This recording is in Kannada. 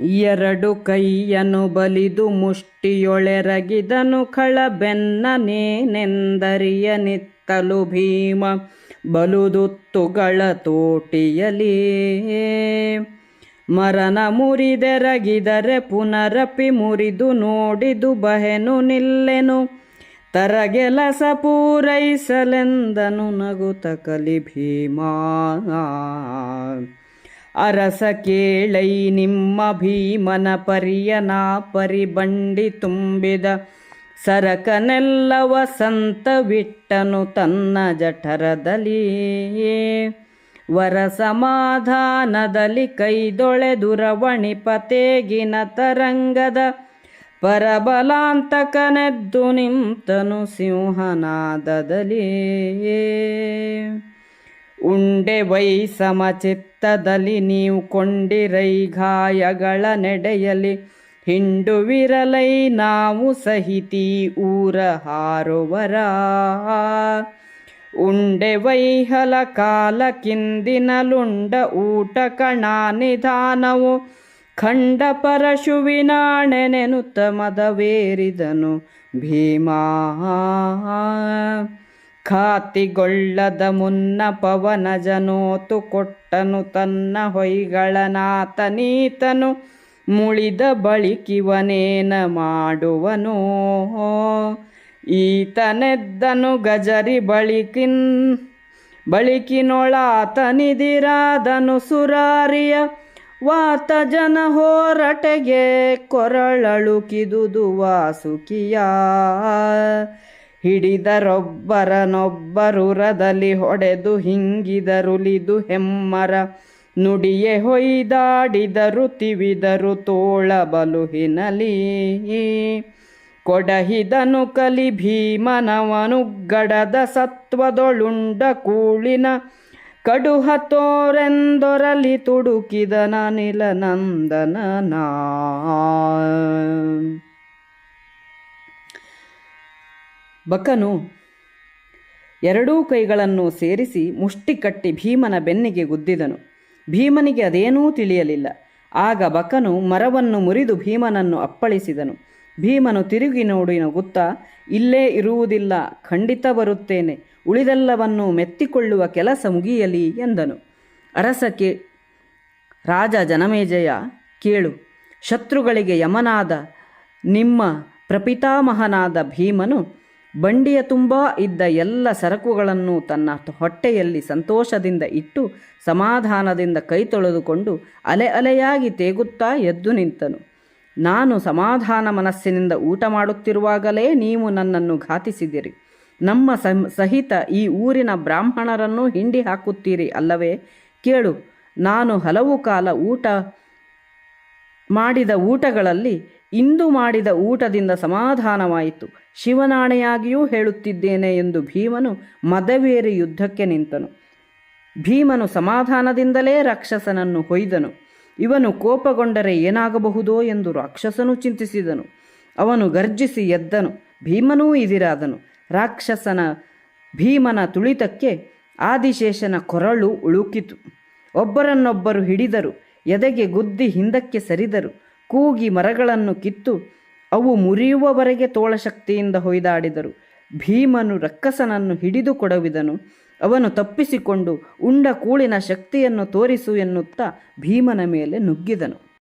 ಎರಡು ಕೈಯನು ಬಲಿದು ಮುಷ್ಟಿಯೊಳೆರಗಿದನು ಕಳಬೆನ್ನನೇನೆಂದರಿಯ ನಿತ್ತಲು ಭೀಮ ಬಲುದುತ್ತುಗಳ ತೋಟಿಯಲಿ. ಮರನ ಮುರಿದೆರಗಿದರೆ ಪುನರಪಿ ಮುರಿದು ನೋಡಿದು ಬಹೆನು ನಿಲ್ಲೆನು. ತರಗೆಲಸ ಪೂರೈಸಲೆಂದನು ನಗುತ ಕಲಿ ಭೀಮಾ. ಅರಸ ಕೇಳೈ ನಿಮ್ಮ ಭೀಮನ ಪರಿಯನ ಪರಿಬಂಡಿ ತುಂಬಿದ ಸರಕನೆಲ್ಲವ ಸಂತವಿಟ್ಟನು ತನ್ನ ಜಠರದಲ್ಲಿ ವರ ಸಮಾಧಾನದಲ್ಲಿ ದುರವಣಿ ಪತೇಗಿನ ತರಂಗದ ಪರಬಲಾಂತಕನೆದ್ದು ನಿಂತನು ಸಿಂಹನಾದದಲ್ಲಿ. ಉಂಡೆ ವೈ ಸಮಚಿತ್ತದಲ್ಲಿ ನೀವು ಕೊಂಡಿರೈ ಗಾಯಗಳ ನೆಡೆಯಲಿ ಹಿಂಡುವಿರಲೈ ನಾವು ಸಹಿತಿ ಊರ ಹಾರುವರ. ಉಂಡೆ ವೈಹಲ ಕಾಲಕ್ಕಿಂದಿನಲುಂಡ ಊಟ ಕಣ ನಿಧಾನವು ಖಂಡ ಪರಶುವಿನಾಣೆನೆನುತ್ತ ಮದವೇರಿದನು ಭೀಮಾ. ಖಾತಿಗೊಳ್ಳದ ಮುನ್ನ ಪವನ ಜನೋತು ಕೊಟ್ಟನು ತನ್ನ ಹೊಯ್ಗಳನಾತನೀತನು ಮುಳಿದ ಬಳಿಕಿವನೇನ ಮಾಡುವನು. ಈತನೆದ್ದನು ಗಜರಿ ಬಳಿಕಿನ್ ಬಳಿಕಿನೊಳಾತನಿದಿರಾದನು ಸುರಾರಿಯ ವಾತ ಜನ ಹೋರಟೆಗೆ ಕೊರಳಳುಕಿದುದು ವಾಸುಕಿಯ. ಹಿಡಿದರೊಬ್ಬರನೊಬ್ಬರುರದಲ್ಲಿ ಹೊಡೆದು ಹಿಂಗಿದರುಲಿದು ಹೆಮ್ಮರ. ನುಡಿಯೆ ಹೊಯ್ದಾಡಿದರು ತಿವಿದರು ತೋಳಬಲು ಹಿನಲಿ ಕೊಡಹಿದನು ಕಲಿ ಭೀಮನವನುಗ್ಗಡದ ಸತ್ವದೊಳುಂಡ ಕೂಳಿನ ಕಡುಹ ತೋರೆಂದೊರಲಿ ತುಡುಕಿದನ ನಿಲನಂದನನ ಬಕನು, ಎರಡೂ ಕೈಗಳನ್ನು ಸೇರಿಸಿ ಮುಷ್ಟಿ ಕಟ್ಟಿ ಭೀಮನ ಬೆನ್ನಿಗೆ ಗುದ್ದಿದನು. ಭೀಮನಿಗೆ ಅದೇನೂ ತಿಳಿಯಲಿಲ್ಲ. ಆಗ ಬಕನು ಮರವನ್ನು ಮುರಿದು ಭೀಮನನ್ನು ಅಪ್ಪಳಿಸಿದನು. ಭೀಮನು ತಿರುಗಿ ನೋಡಿ ನಗುತ್ತಾ ಇಲ್ಲೇ ಇರುವುದಿಲ್ಲ, ಖಂಡಿತ ಬರುತ್ತೇನೆ, ಉಳಿದೆಲ್ಲವನ್ನು ಮೆತ್ತಿಕೊಳ್ಳುವ ಕೆಲಸ ಮುಗಿಯಲಿ ಎಂದನು. ಅರಸಕ್ಕೆ ರಾಜ ಜನಮೇಜಯ, ಕೇಳು, ಶತ್ರುಗಳಿಗೆ ಯಮನಾದ ನಿಮ್ಮ ಪ್ರಪಿತಾಮಹನಾದ ಭೀಮನು ಬಂಡಿಯ ತುಂಬ ಇದ್ದ ಎಲ್ಲ ಸರಕುಗಳನ್ನು ತನ್ನ ಹೊಟ್ಟೆಯಲ್ಲಿ ಸಂತೋಷದಿಂದ ಇಟ್ಟು ಸಮಾಧಾನದಿಂದ ಕೈ ತೊಳೆದುಕೊಂಡು ಅಲೆ ಅಲೆಯಾಗಿ ತೇಗುತ್ತಾ ಎದ್ದು ನಿಂತನು. ನಾನು ಸಮಾಧಾನ ಮನಸ್ಸಿನಿಂದ ಊಟ ಮಾಡುತ್ತಿರುವಾಗಲೇ ನೀವು ನನ್ನನ್ನು ಘಾತಿಸಿದಿರಿ. ನಮ್ಮ ಸಹಿತ ಈ ಊರಿನ ಬ್ರಾಹ್ಮಣರನ್ನು ಹಿಂಡಿ ಹಾಕುತ್ತೀರಿ ಅಲ್ಲವೇ? ಕೇಳು. ನಾನು ಹಲವು ಕಾಲ ಊಟ ಮಾಡಿದ ಊಟಗಳಲ್ಲಿ ಇಂದು ಮಾಡಿದ ಊಟದಿಂದ ಸಮಾಧಾನವಾಯಿತು. ಶಿವನಾಣೆಯಾಗಿಯೂ ಹೇಳುತ್ತಿದ್ದೇನೆ ಎಂದು ಭೀಮನು ಮದವೇರಿ ಯುದ್ಧಕ್ಕೆ ನಿಂತನು. ಭೀಮನು ಸಮಾಧಾನದಿಂದಲೇ ರಾಕ್ಷಸನನ್ನು ಹೊಯ್ದನು. ಇವನು ಕೋಪಗೊಂಡರೆ ಏನಾಗಬಹುದೋ ಎಂದು ರಾಕ್ಷಸನು ಚಿಂತಿಸಿದನು. ಅವನು ಗರ್ಜಿಸಿ ಎದ್ದನು. ಭೀಮನೂ ಇದಿರಾದನು ರಾಕ್ಷಸನ ಭೀಮನ ತುಳಿತಕ್ಕೆ ಆದಿಶೇಷನ ಕೊರಳು ಉಳುಕಿತು. ಒಬ್ಬರನ್ನೊಬ್ಬರು ಹಿಡಿದರು. ಎದೆಗೆ ಗುದ್ದಿ ಹಿಂದಕ್ಕೆ ಸರಿದರು. ಕೂಗಿ ಮರಗಳನ್ನು ಕಿತ್ತು ಅವು ಮುರಿಯುವವರೆಗೆ ತೋಳಶಕ್ತಿಯಿಂದ ಹೊಯ್ದಾಡಿದರು. ಭೀಮನು ರಕ್ಕಸನನ್ನು ಹಿಡಿದು ಕೊಡವಿದನು. ಅವನು ತಪ್ಪಿಸಿಕೊಂಡು ಉಂಡ ಕೂಳಿನ ಶಕ್ತಿಯನ್ನು ತೋರಿಸು ಎನ್ನುತ್ತಾ ಭೀಮನ ಮೇಲೆ ನುಗ್ಗಿದನು.